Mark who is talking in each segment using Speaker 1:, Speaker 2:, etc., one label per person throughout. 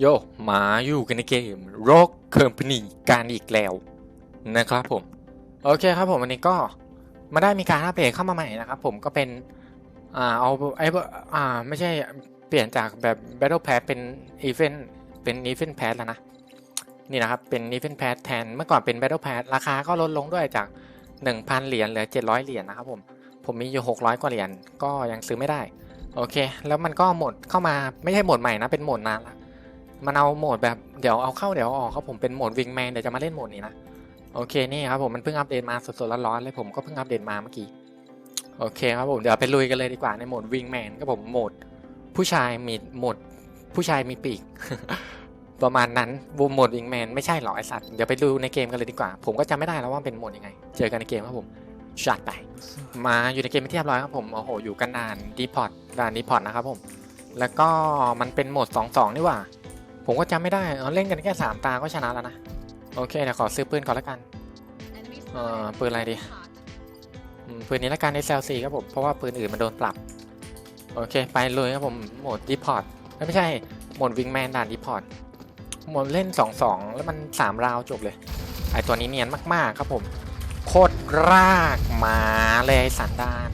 Speaker 1: โยมาอยู่กันในเกม Rock Company การอีกแล้วนะครับผม โอเคครับผมวันนี้ก็มาได้มีการอัปเดตเข้ามาใหม่นะครับผมก็เป็น อ่าเอาไอ้อ่าไม่ใช่เปลี่ยนจากแบบ Battle Pass เป็น Event เป็น Event Pass แล้วนะ นี่นะครับ เป็น Event Pass แทนเมื่อก่อนเป็น Battle Pass ราคาก็ลดลงด้วยจาก 1,000 เหรียญเหลือ 700 เหรียญนะครับผมผมมีอยู่ 600 กว่าเหรียญก็ยังซื้อไม่ได้ โอเค แล้วมันก็หมดเข้ามาไม่ใช่หมดใหม่นะเป็นหมดนานละ มันเอาโหมดแบบเดี๋ยวเอาเข้าเดี๋ยวเอาออกครับผมเป็นโหมดวิงแมนเดี๋ยวจะมาเล่นโหมดนี้นะโอเคนี่ครับผมมันเพิ่งอัปเดตมาสดๆร้อนๆเลยผมก็เพิ่งอัปเดตมาเมื่อกี้โอเคครับผมเดี๋ยวไปลุยกันเลยดีกว่าในโหมดวิงแมนก็ผมโหมดผู้ชายมีโหมดผู้ชายมีปีก ประมาณนั้นบูมโหมดวิงแมนไม่ใช่หรอไอสัตว์เดี๋ยวไปดูในเกมกันเลยดีกว่า ผมก็จำไม่ได้แล้วว่าเป็นโหมดยังไง เจอกันในเกมครับผมจัดไป มาอยู่ในเกมเป็นที่เรียบร้อยครับผมโอ้โหอยู่กันนานดีพอร์ตด่านดีพอร์ตนะครับผมแล้วก็มันเป็นโหมด 2 2 นี่หว่า ผมก็จำไม่ได้เออเล่นกันแค่3ตาก็ชนะแล้วนะ โอเคเดี๋ยวขอซื้อปืนก่อนแล้วกันเออปืนอะไรดีอืมปืนนี้ละกัน SLC ครับผม เพราะว่าปืนอื่นมันโดนปรับ โอเค ไปเลยครับผมโหมดดีพอร์ตไม่ใช่โหมดวิงแมนด่านดีพอร์ตโหมดเล่น 2 2 แล้วมัน 3 ราวจบเลย ไอตัวนี้เนียนมาก ๆ ครับผม โคตรรากหมาเลยสันดาน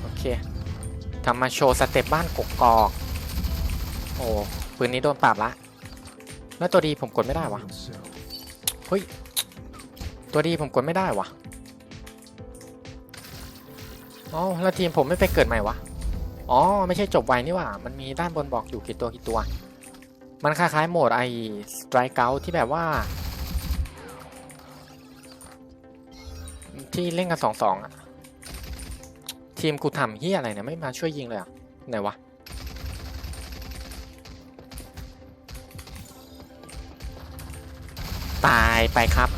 Speaker 1: โอเคทำมาโชว์สเต็ปบ้านกกอก โอ้ ปืนนี้โดนปราบละ แล้วตัวดีผมกดไม่ได้วะเฮ้ย ตัวดีผมกดไม่ได้วะอ๋อแล้วทีมผมไม่ไปเกิดใหม่วะ อ๋อ ไม่ใช่จบไวนี่ว่า มันมีด้านบนบอกอยู่กี่ตัวกี่ตัว มันคล้ายๆโหมดไอ้สไตรเกลที่แบบว่า ที่เล่นกันสองสองอะทีมกูทำเฮียอะไรเนี่ยไม่มาช่วยยิงเลยอะไหนวะ ตายไปครับ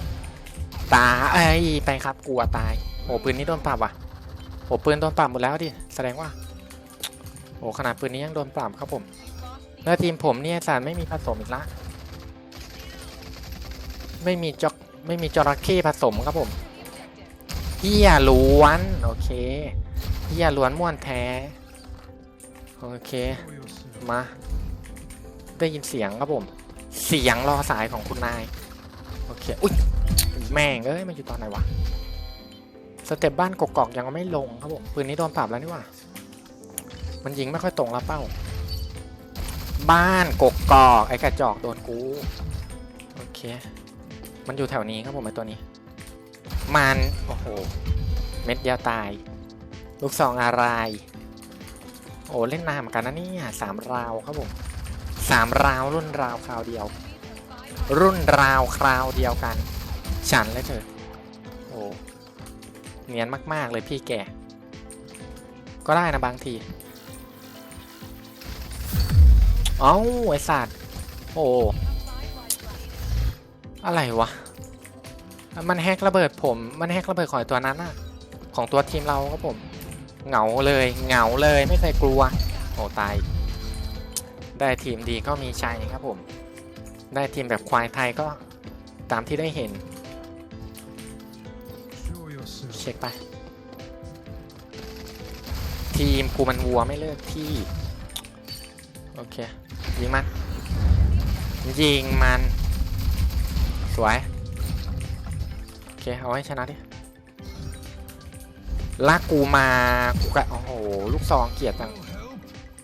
Speaker 1: ตายเอ้ไปครับกลัวตาย โอ้ปืนนี้โดนปรับว่ะโอ้ปืนโดนปรับหมดแล้วดิแสดงว่า โอ้ขนาดปืนนี้ยังโดนปรับครับผมแล้วทีมผมเนี่ยสารไม่มีผสมอีกละไม่มีจอกไม่มีจระเข้ผสมครับผมเฮียล้วนโอเคเฮียล้วนม่วนแท้โอเคมาได้ยินเสียงครับผม เสียงรอสายของคุณนาย โอเคอุ้ยแม่งเอ้ยมันอยู่ตอนไหนวะสเต็ปบ้านกกอกยังไม่ลงครับผมปืนนี้โดนปรับแล้วนี่ว่ามันยิงไม่ค่อยตรงล้วเป้า บ้านกกอกไอ้กระจอกโดนกูโอเค มันอยู่แถวนี้ครับผมไอ้ตัวนี้ มันโอ้โหเม็ดยวตาย ลูกซองอะไร โอ้เล่นนานเหมือนกันนะเนี่ยสามราวครับผมสามราวรุ่นราวคราวเดียว รุ่นราวคราวเดียวกัน ฉันเลยเธอโอ้เนียนมาก ๆ เลยพี่แก ก็ได้นะบางที เอ้าไอสัตว์โอ้อะไรวะ มันแฮกระเบิดผม มันแฮกระเบิดของไอ้ตัวนั้นอะของตัวทีมเราครับผม เหงาเลยเหงาเลยไม่เคยกลัว โอ้ตาย ได้ทีมดีก็มีชัยครับผม ได้ทีมแบบควายไทยก็ตามที่ได้เห็น เช็คไป ทีมกูมันวัวไม่เลิกที่ โอเค ยิงมัน ยิงมัน สวย โอเค เอาให้ชนะดิลากกูมากูกะโอ้โห ลูกซองเกลียดจัง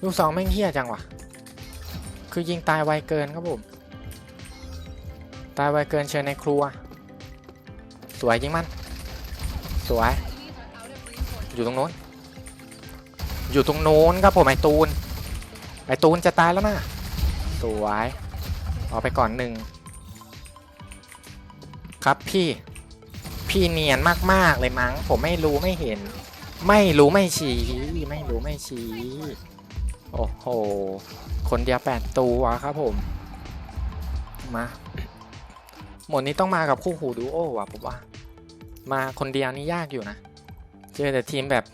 Speaker 1: ลูกซองแม่งเฮี้ยจังวะคือยิงตายไวเกินครับผม ตายไวเกินเชิญในครัว สวยยิงมัน สวย อยู่ตรงโน้น อยู่ตรงโน้นครับผมไอตูน ไอตูนจะตายแล้วนะสวยเอาไปก่อนหนึ่งครับพี่ พี่เนียนมากๆเลยมั้ง ผมไม่รู้ไม่เห็น ไม่รู้ไม่ชี้ไม่รู้ไม่ชี้โอ้โห คนเดียวแปดตัวครับผม มา หมดนี้ต้องมากับคู่หูดูโอว่ะผมว่า มาคนเดียวนี่ยากอยู่นะ เจอแต่ทีมแบบ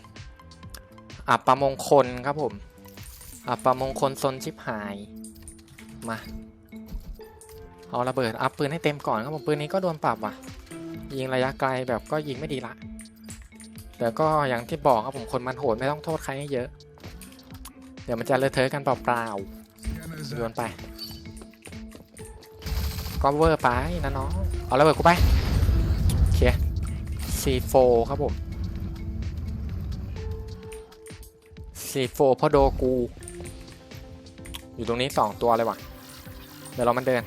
Speaker 1: อับประมงคลครับผมอับประมงคลซนชิบหาย มาเอาระเบิดอัพปืนให้เต็มก่อนครับผมปืนนี้ก็โดนปรับว่ะ ยิงระยะไกลแบบก็ยิงไม่ดีละแต่ก็อย่างที่บอกครับผมคนมันโหดไม่ต้องโทษใครให้เยอะ เดี๋ยวมันจะเลอะเทอะกันเปล่าๆโยนไป ก็เวอร์ไปนะน้องเอาระเบิดกูไปโอเค C4 ครับผม C4 พอโดกู อยู่ตรงนี้สองตัวเลยว่ะ เดี๋ยวเรามันเดิน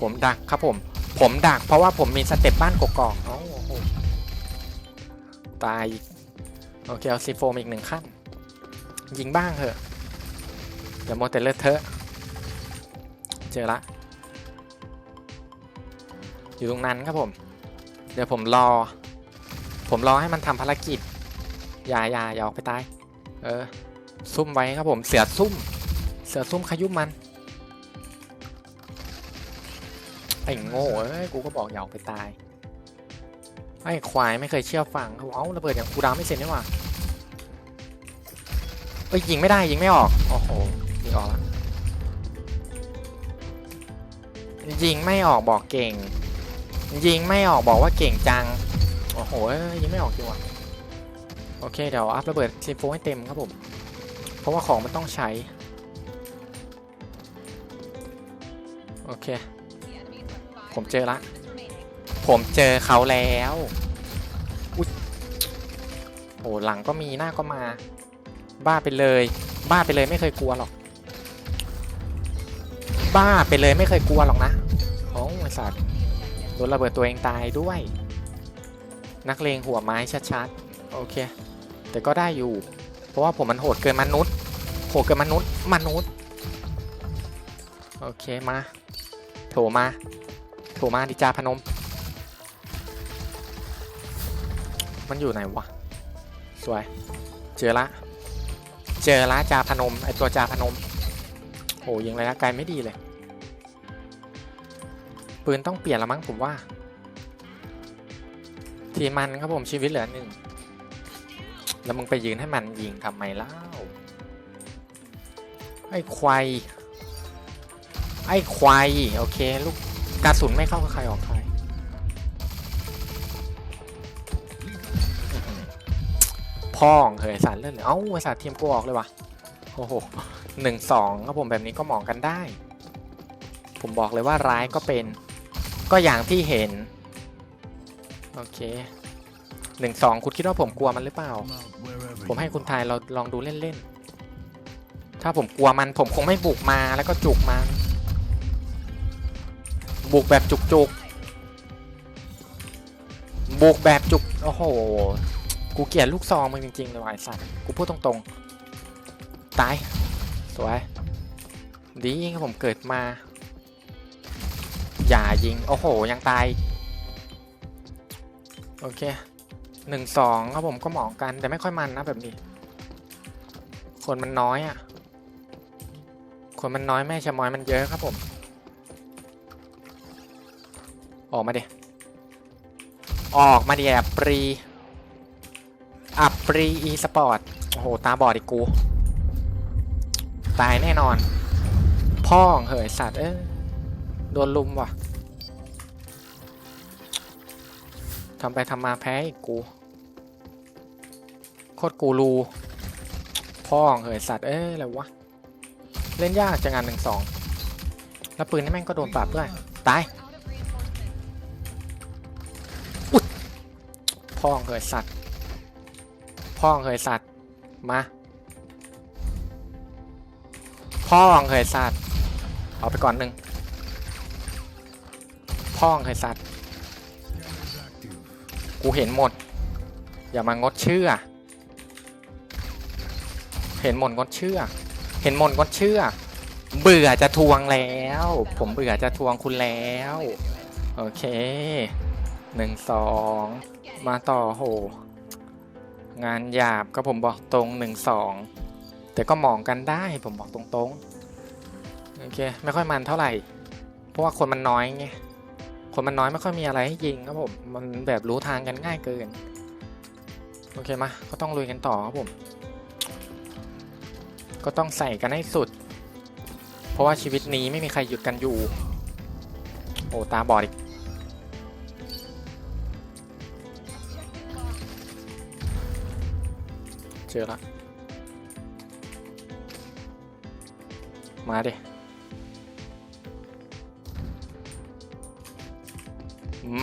Speaker 1: ผมดักครับผม ผมดักเพราะว่าผมมีสเต็ปบ้านกกอกๆเอ้าโอ้โหตายอีกโอเคเอา C4 มอีกหนึ่งขั้น ยิงบ้างเถอะอย่าโมวแต่เลอะเทอะ เจอละ อยู่ตรงนั้นครับผม เดี๋ยวผมรอ ผมรอให้มันทำภารกิจ อย่าอย่าอย่าออกไปตาย เออ ซุ่มไว้ครับผม เสือซุ่ม เสือซุ่มขยุ้มมัน ไอ้โง่เอ้ย กูก็บอกอย่าออกไปตาย ไอ้ควายไม่เคยเชื่อฟังเขาบอกเอ้าระเบิดอย่างกูดาวไม่เสร็จนี่หว่าเอ้ยยิงไม่ได้ยิงไม่ออก โอ้โหยิงออกล้วยิงไม่ออกบอกเก่ง ยิงไม่ออกบอกว่าเก่งจัง โอ้โหยิงไม่ออกจริงว่ะโอเคเดี๋ยวอัพระเบิดซีโฟให้เต็มครับผม เพราะว่าของมันต้องใช้ โอเค ผมเจอละ ผมเจอเขาแล้วอุ๊ยโอ้หลังก็มีหน้าก็มา บ้าไปเลย บ้าไปเลยไม่เคยกลัวหรอก บ้าไปเลยไม่เคยกลัวหรอกนะโอ้ไอ้สัตว์ โดนระเบิดตัวเองตายด้วย นักเลงหัวไม้ชัดๆ โอเค แต่ก็ได้อยู่ เพราะว่าผมมันโหดเกินมนุษย์ โหดเกินมนุษย์ มนุษย์ โอเคมา โถมา โถมาดิจาพนม มันอยู่ไหนวะ สวย เจอละ เจอละจาพนม ไอตัวจาพนมโอ้ยิงระยะไกลไม่ดีเลย ปืนต้องเปลี่ยนละมั้งผมว่า ทีมันครับผมชีวิตเหลือหนึ่ง แล้วมึงไปยืนให้มันยิงทำไมเล่า ไอ้ควาย ไอ้ควาย โอเค ลูกกระสุนไม่เข้าใครออกใคร พ่องเฮยสารเลื่อนเลยเอ้าไอสารทีมกูออกเลยวะโอ้โหหนึ่งสองครับผมแบบนี้ก็มองกันได้ ผมบอกเลยว่าร้ายก็เป็น ก็อย่างที่เห็น โอเคหนึ่งสองคุณคิดว่าผมกลัวมันหรือเปล่า ผมให้คุณทายเราลองดูเล่นๆ ถ้าผมกลัวมันผมคงไม่บุกมาแล้วก็จุกมัน บุกแบบจุกๆ บุกแบบจุก โอ้โห กูเกลียดลูกซองมึงจริงๆเลยไอ้สัตว์ กูพูดตรงๆ ตาย สวย ดีครับผมเกิดมา อย่ายิง โอ้โห ยังตาย โอเคหนึ่งสองครับผมก็หมาะกันแต่ไม่ค่อยมันนะแบบนี้ คนมันน้อยอะ่ะ คนมันน้อยแม่ชะมอยมันเยอะครับผม ออกมาเดี๋ออกมาดิแอบปรีอับปรีอีสปอร์ตโอ้โห ตาบอดอีกกู ตายแน่นอน พ่องเหยสัตว์ เอ้ยโดนลุมว่ะ ทำไปทำมาแพ้อีกกู โคตรกูรูพ่องเหยสัตว์ เอ้ยอะไรวะ เล่นยากจังงานหนึ่งสองแล้วปืนนี่แม่งก็โดนปรับด้วย ตายพ่องเหยสัตว์พ่องเหยสัตว์ มาพ่องเหยสัตว์ เอาไปก่อนหนึ่งพ่องเหยสัตว์ กูเห็นหมด อย่ามางดเชื่อ เห็นหมดงดเชื่อ เห็นหมดงดเชื่อ เบื่อจะทวงแล้ว ผมเบื่อจะทวงคุณแล้ว โอเคหนึ่งสองมาต่อโห งานหยาบก็ผมบอกตรงหนึ่งสองแต่ก็มองกันได้ผมบอกตรงๆ โอเค ไม่ค่อยมันเท่าไหร่ เพราะว่าคนมันน้อยไง คนมันน้อยไม่ค่อยมีอะไรให้ยิงครับผม มันแบบรู้ทางกันง่ายเกิน โอเคมาก็ต้องลุยกันต่อครับผม ก็ต้องใส่กันให้สุด เพราะว่าชีวิตนี้ไม่มีใครหยุดกันอยู่ โอ้ตาบอดอีกเจอละมาดิ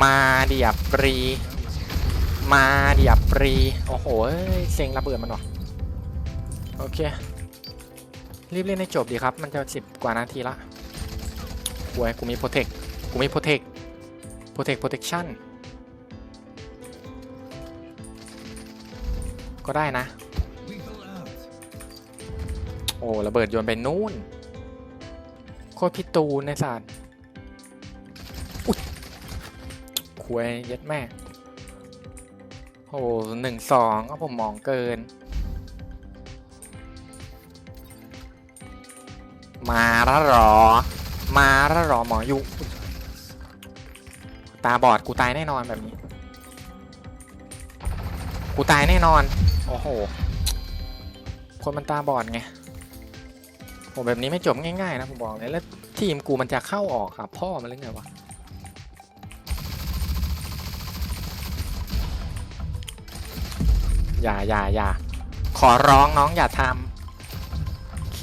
Speaker 1: มาเดียบปรี มาเดียบปรี โอ้โหเอ้ยเซ็งระเบิดมันหรอโอเค รีบเล่นให้จบดีครับ มันจะสิบกว่านาทีละหวยกูมีโปรเทค กูมีโปรเทค โปรเทคโปรเทคชั่น ก็ได้นะ โอ้ ระเบิดโยนไปนู่น โคตรพิตูนในศาสตร์ ควยเย็ดแม่โอ้หนึ่งสองก็ผมมองเกิน มาล้วเหรอ มาล้วเหรอหมอยุ ตาบอดกูตายแน่นอนแบบนี้ กูตายแน่นอน โอ้โห คนมันตาบอดไงผมแบบนี้ไม่จบง่ายๆนะผมบอกเลยแล้วทีมกูมันจะเข้าออกครับพ่อมันหรือไงวะ อย่าอย่าอย่าขอร้องน้องอย่าทำโอเค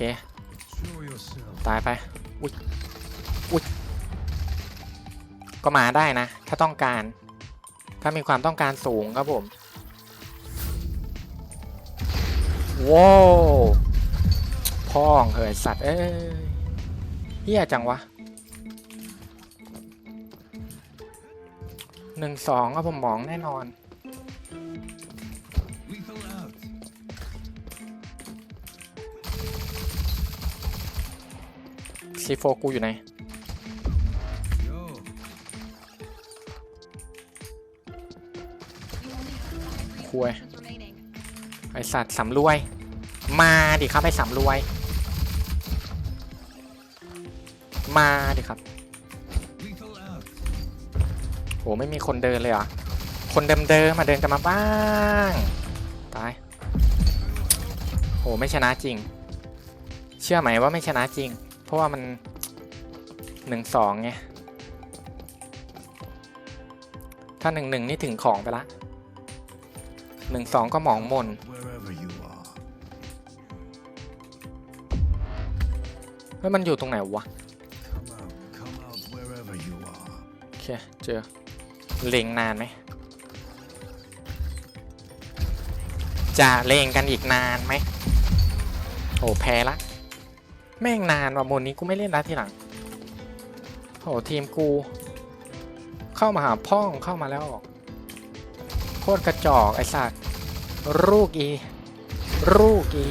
Speaker 1: ตายไปอุ๊ยอุ๊ยก็มาได้นะ ถ้าต้องการ ถ้ามีความต้องการสูงครับผมว้าวพ่องเฮ้ยสัตว์เอ้ยเฮียจังวะหนึ่งสองก็ผมมองแน่นอน ซีโฟกูอยู่ไหนคุยไอสัตว์สำรวย มาดิครับไอสำรวย มาดิครับโหไม่มีคนเดินเลยเหรอคนเดิมเดิมๆมาเดินกันมาบ้างตายโหไม่ชนะจริง เชื่อไหมว่าไม่ชนะจริง เพราะว่ามันหนึ่งสองไง ถ้าหนึ่งหนึ่งนี่ถึงของไปละหนึ่งสองก็หมองมน
Speaker 2: Wherever you are.
Speaker 1: เฮ้ยมันอยู่ตรงไหนวะ
Speaker 2: Come out, come out wherever you are.
Speaker 1: โอเคเจอเล็งนานไหมจะเล็งกันอีกนานไหมโอ้แพ้ละ แม่งนานว่ะโมนนี้กูไม่เล่นแล้วทีหลังโอ้ทีมกู เข้ามาหาพ่องเข้ามาแล้วออกโคตรกระจอกไอ้สัตว์ลูกอีลูกอี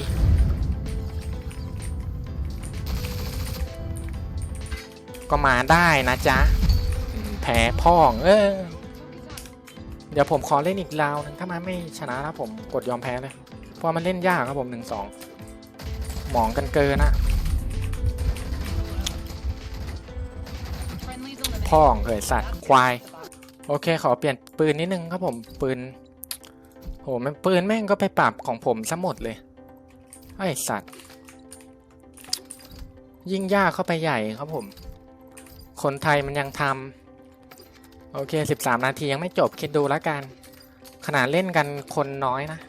Speaker 1: ก็มาได้นะจ๊ะ แพ้พ่องเออ เดี๋ยวผมขอเล่นอีกราวนึงถ้ามันไม่ชนะแล้วผมกดยอมแพ้เลย เพราะมันเล่นยากครับผมหนึ่งสอง หมองกันเกินนะ พ่องเผยสัตว์ควาย โอเคขอเปลี่ยนปืนนิดนึงครับผมปืนโหมันปืนแม่งก็ไปปรับของผมซะหมดเลย ไอสัตว์ ยิ่งยากเข้าไปใหญ่ครับผม คนไทยมันยังทำโอเค 13 นาทียังไม่จบคิดดูแล้วกัน ขนาดเล่นกันคนน้อยนะ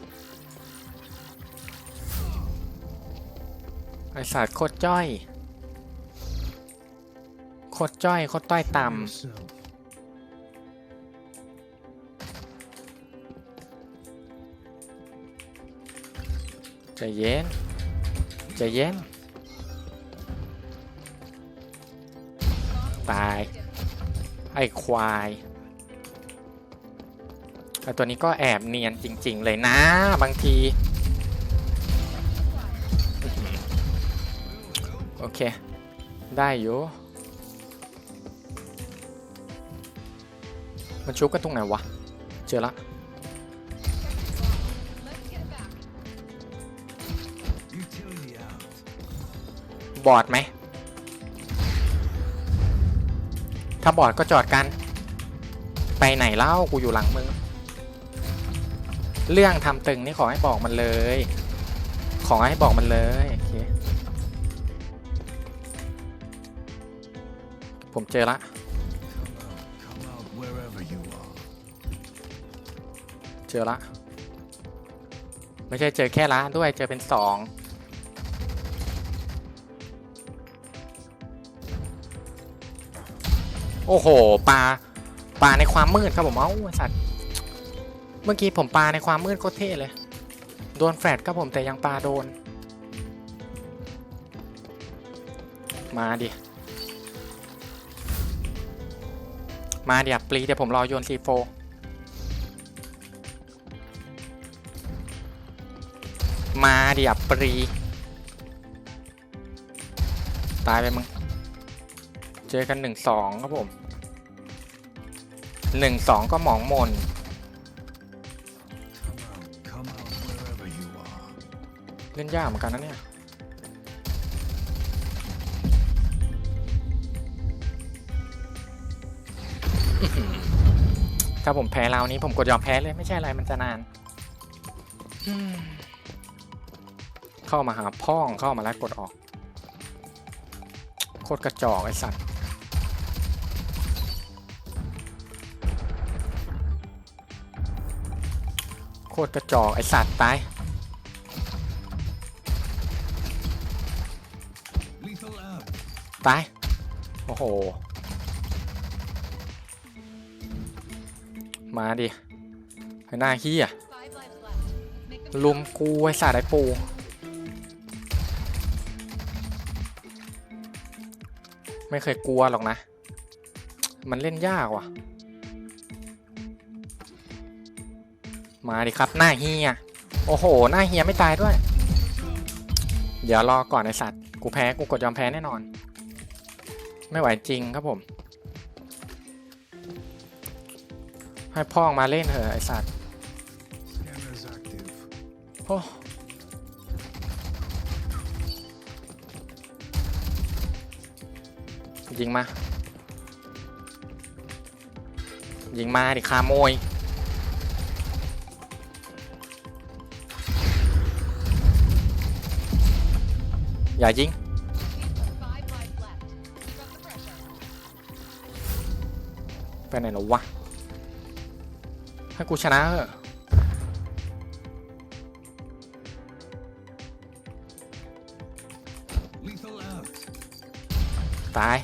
Speaker 1: ไอสัตว์โคตรจ้อย โคตรจ้อยโคตรต้อยต่ำใจเย็นใจเย็นตาย ไอ้ควายไอ้ตัวนี้ก็แอบเนียนจริง ๆ เลยนะ บางที โอเค ได้อยู่ มันชุบกันตรงไหนวะ เจอละบอดไหม ถ้าบอดก็จอดกัน ไปไหนเล่ากูอยู่หลังมึง เรื่องทำตึงนี่ขอให้บอกมันเลย ขอให้บอกมันเลยโอเคผมเจอละ เจอละ ไม่ใช่เจอแค่ละด้วยเจอเป็นสองโอ้โหปลาปลาในความมืดครับผมเอ้าสัตว์เมื่อกี้ผมปลาในความมืดโคตรเท่เลย โดนแฟลชครับผมแต่ยังปลาโดน มาดิมาเดี๋ยวปลีเดี๋ยวผมรอโยนซีโฟ มาเดี๋ยวปรี ตายไปมึง เจอกันหนึ่งสองครับผมหนึ่งสองก็หมองมนเล่นยากเหมือนกันนะเนี่ย ถ้าผมแพ้ราวนี้ผมกดยอมแพ้เลยไม่ใช่อะไรมันจะนาน อืม เข้ามาหาพ่องเข้ามาแล้วกดออก โคตรกระจอกไอ้สัตว์โคตรกระจอกไอ้สัตว์ตายตายโอ้โห มาดิหน้าขี้อะลุมกูไอ้สัตว์ไอ้ปู ไม่เคยกลัวหรอกนะ มันเล่นยากว่ะ มาดิครับ หน้าเฮีย โอ้โห หน้าเฮียไม่ตายด้วย เดี๋ยวรอก่อนไอสัตว์ กูแพ้ กูกดยอมแพ้แน่นอน ไม่ไหวจริงครับผม ให้พ่องมาเล่นเถอะไอสัตว์โอ้ ยิงมา ยิงมาดิคาโมยอย่ายิง ไปไหนหรอวะ ให้กูชนะเหอะตาย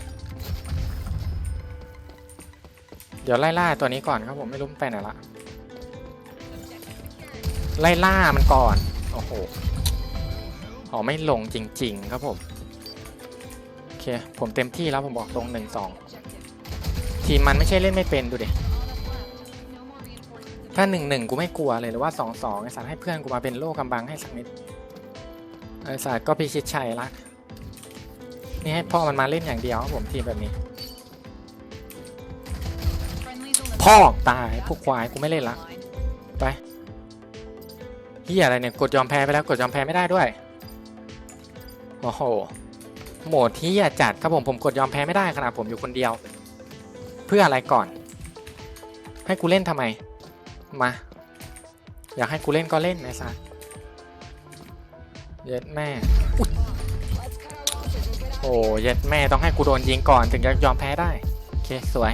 Speaker 1: เดี๋ยวไล่ล่าตัวนี้ก่อนครับผมไม่รู้มันไปไหนละไล่ล่ามันก่อนโอ้โหอ๋อไม่ลงจริง ๆ ครับผมโอเคผมเต็มที่แล้วผมบอกตรงหนึ่งสองทีมมันไม่ใช่เล่นไม่เป็นดูดิถ้าหนึ่งหนึ่งกูไม่กลัวเลยหรือว่าสองสองไอ้สารให้เพื่อนกูมาเป็นโล่กำบังให้สักนิดไอ้สารก็พิชิตชัยละนี่ให้พ่อมันมาเล่นอย่างเดียวครับผมทีมแบบนี้ พ่อตายพวกควายกูไม่เล่นละไปเฮียอะไรเนี่ยกดยอมแพ้ไปแล้วกดยอมแพ้ไม่ได้ด้วยโอ้โหโหมดที่อยาจัดครับผมผมกดยอมแพ้ไม่ได้ขนาดผมอยู่คนเดียว เพื่ออะไรก่อน ให้กูเล่นทำไมมา อยากให้กูเล่นก็เล่นไอ้สัสเย็ดแม่โอ้เย็ดแม่ต้องให้กูโดนยิงก่อนถึงจะยอมแพ้ได้โอเคสวย